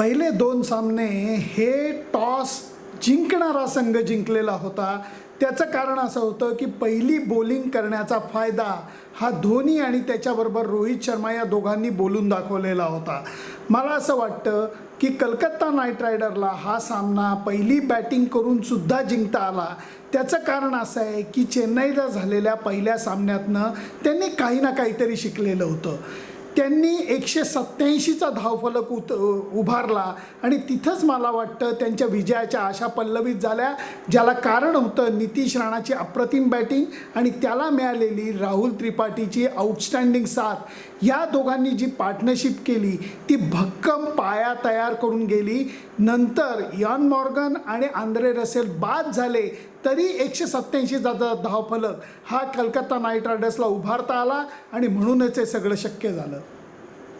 पहिले दोन सामने हे टॉस जिंकणारा संघ जिंकलेला होता. त्याचं कारण असं होतं की पहिली बॉलिंग करण्याचा फायदा हा धोनी आणि त्याच्याबरोबर रोहित शर्मा या दोघांनी बोलून दाखवलेला होता. मला असं वाटतं की कलकत्ता नाईट रायडरला हा सामना पहिली बॅटिंग करूनसुद्धा जिंकता आला. त्याचं कारण असं आहे की चेन्नईला झालेल्या पहिल्या सामन्यातनं त्यांनी काही ना काहीतरी शिकलेलं होतं. त्यांनी एकशे सत्त्याऐंशीचा धावफलक उत उभारला आणि तिथंच मला वाटतं त्यांच्या विजयाच्या आशा पल्लवित झाल्या ज्याला कारण होतं नितीश राणाची अप्रतिम बॅटिंग आणि त्याला मिळालेली राहुल त्रिपाठीची आउटस्टँडिंग साथ. या दोघांनी जी पार्टनरशिप केली ती भक्कम पाया तयार करून गेली. नंतर यॉन मॉर्गन आणि आंद्रे रसेल बाद झाले तरी एकशे सत्त्याऐंशी जाता धावफलक हा कलकत्ता नाईट रायडर्सला उभारता आला आणि म्हणूनच हे सगळं शक्य झालं.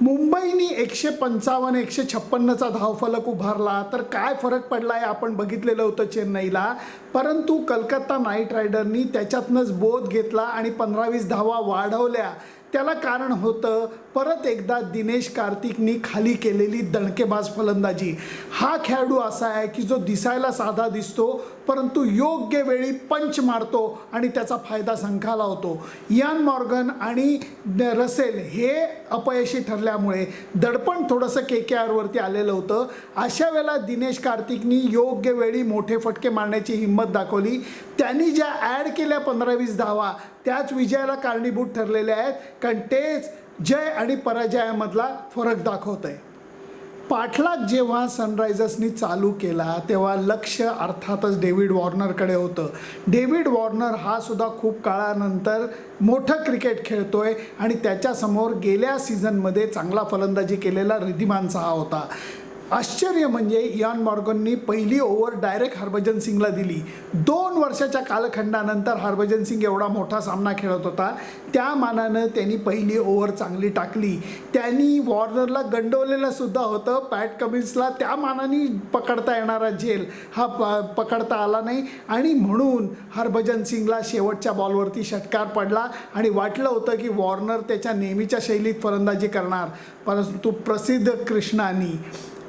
मुंबईनी एकशे पंचावन्न एकशे छप्पन्नचा धावफलक उभारला. तर काय फरक पडला आहे आपण बघितलेलं होतं चेन्नईला. परंतु कलकत्ता नाईट रायडरनी त्याच्यातनंच बोध घेतला आणि पंधरा वीस धावा वाढवल्या. त्याला कारण होतं परत एकदा दिनेश कार्तिकनी खाली केलेली दणकेबाज फलंदाजी. हा खेळाडू असा आहे की जो दिसायला साधा दिसतो परंतु योग्य वेळी पंच मारतो आणि त्याचा फायदा संघाला होतो. यान मॉर्गन आणि रसेल हे अपयशी ठरल्यामुळे दडपण थोडंसं के के आरवरती आलेलं होतं. अशा वेळेला दिनेश कार्तिकनी योग्य वेळी मोठे फटके मारण्याची हिंमत दाखवली. त्यांनी ज्या ॲड केल्या पंधरा वीस धावा त्याच विजयाला कारणीभूत ठरलेल्या आहेत. कारण तेच जय आणि पराजयामधला फरक दाखवत आहे पाठलाग जेव्हा सनरायझर्सनी चालू केला तेव्हा लक्ष अर्थातच डेव्हिड वॉर्नरकडे होतं. डेव्हिड वॉर्नर हा सुद्धा खूप काळानंतर मोठं क्रिकेट खेळतो आहे आणि त्याच्यासमोर गेल्या सीझनमध्ये चांगला फलंदाजी केलेला रिधिमान सहा होता. आश्चर्य म्हणजे इयान मॉर्गननी पहिली ओव्हर डायरेक्ट हरभजन सिंगला दिली. दोन वर्षाच्या कालखंडानंतर हरभजन सिंग एवढा मोठा सामना खेळत होता. त्या मानानं त्यांनी पहिली ओव्हर चांगली टाकली. त्यांनी वॉर्नरला गंडवलेलं सुद्धा होतं. पॅट कमिन्सला त्या मानाने पकडता येणारा झेल हा प पकडता आला नाही. आणि म्हणून हरभजन सिंगला शेवटच्या बॉलवरती षटकार पडला. आणि वाटलं होतं की वॉर्नर त्याच्या नेहमीच्या शैलीत फलंदाजी करणार. परंतु प्रसिद्ध कृष्णानी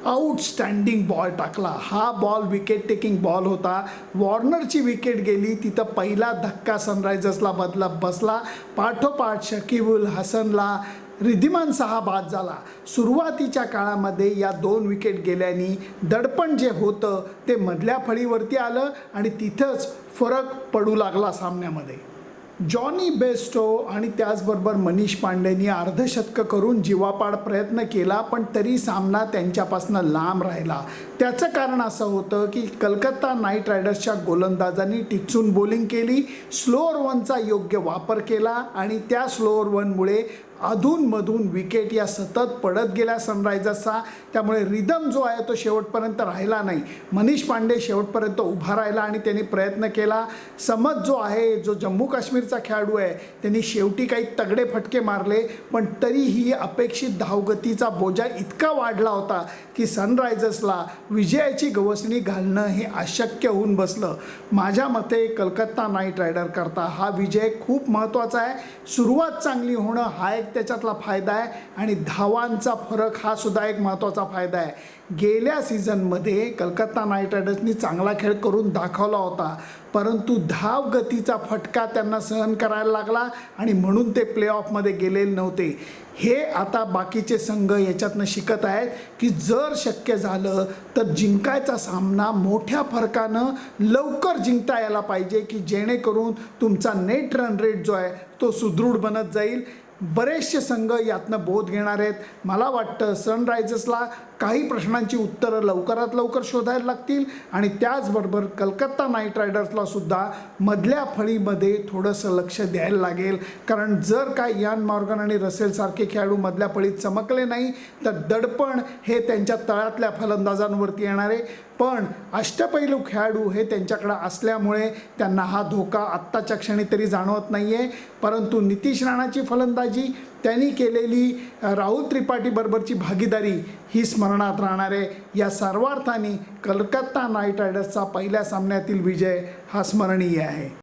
आउटस्टँडिंग बॉल टाकला. हा बॉल विकेट टेकिंग बॉल होता. वॉर्नरची विकेट गेली तिथं पहिला धक्का सनरायझर्सला बदला बसला. पाठोपाठ शकीबुल हसनला रिद्धिमान सहा बाद झाला. सुरुवातीच्या काळामध्ये या दोन विकेट गेल्याने दडपण जे होतं ते मधल्या फळीवरती आलं आणि तिथंच फरक पडू लागला सामन्यामध्ये. जॉनी बेस्टो आणि त्याचबरोबर मनीष पांडेनी अर्धशतकं करून जीवापाड प्रयत्न केला पण तरी सामना त्यांच्यापासून लांब राहिला. त्याचं कारण असं होतं की कलकत्ता नाईट रायडर्सच्या गोलंदाजांनी टिचून बॉलिंग केली स्लोअर वनचा योग्य वापर केला आणि त्या स्लोअर वनमुळे अधूनमधून विकेट या सतत पडत गेल्या सनरायझर्सचा. त्यामुळे रिदम जो आहे तो शेवटपर्यंत राहिला नाही. मनीष पांडे शेवटपर्यंत उभा राहिला आणि त्यांनी प्रयत्न केला. समज जो आहे जो जम्मू काश्मीरचा खेळाडू आहे त्यांनी शेवटी काही तगडे फटके मारले पण तरीही अपेक्षित धावगतीचा बोजा इतका वाढला होता की सनरायझर्सला विजयाची गवसणी घालणं हे अशक्य होऊन बसलं. माझ्या मते कलकत्ता नाईट रायडर करता हा विजय खूप महत्त्वाचा आहे. सुरुवात चांगली होणं हा एक त्याच्यातला फायदा आहे आणि धावांचा फरक हा सुद्धा एक महत्त्वाचा फायदा आहे. गेल्या सीझनमध्ये कलकत्ता नाईट रायडर्सनी चांगला खेळ करून दाखवला होता. परंतु धाव गतीचा फटका त्यांना सहन करायला लागला आणि म्हणून ते प्ले ऑफमध्ये गेलेले नव्हते. हे आता बाकीचे संघ याच्यातनं शिकत आहेत की जर शक्य झालं तर जिंकायचा सामना मोठ्या फरकानं लवकर जिंकता यायला पाहिजे की जेणेकरून तुमचा नेट रन रेट जो आहे तो सुदृढ बनत जाईल. बरेचसे संघ यातनं बोध घेणार आहेत. मला वाटतं सनरायझर्सला काही प्रश्नांची उत्तरं लवकरात लवकर शोधायला लागतील. आणि त्याचबरोबर कलकत्ता नाईट रायडर्सला सुद्धा मधल्या फळीमध्ये थोडंसं लक्ष द्यायला लागेल. कारण जर काय यान मॉर्गन आणि रसेलसारखे खेळाडू मधल्या फळीत चमकले नाही तर दडपण हे त्यांच्या तळातल्या फलंदाजांवरती येणार आहे. पण अष्टपैलू खेळाडू हे त्यांच्याकडं असल्यामुळे त्यांना हा धोका आत्ताच्या क्षणी तरी जाणवत नाही आहे परंतु नितीश राणाची फलंदाजी त्यांनी केलेली राहुल त्रिपाठीबरोबरची भागीदारी ही स्मरणात राहणार आहे. या सर्वार्थाने कलकत्ता नाईट रायडर्सचा पहिल्या सामन्यातील विजय हा स्मरणीय आहे.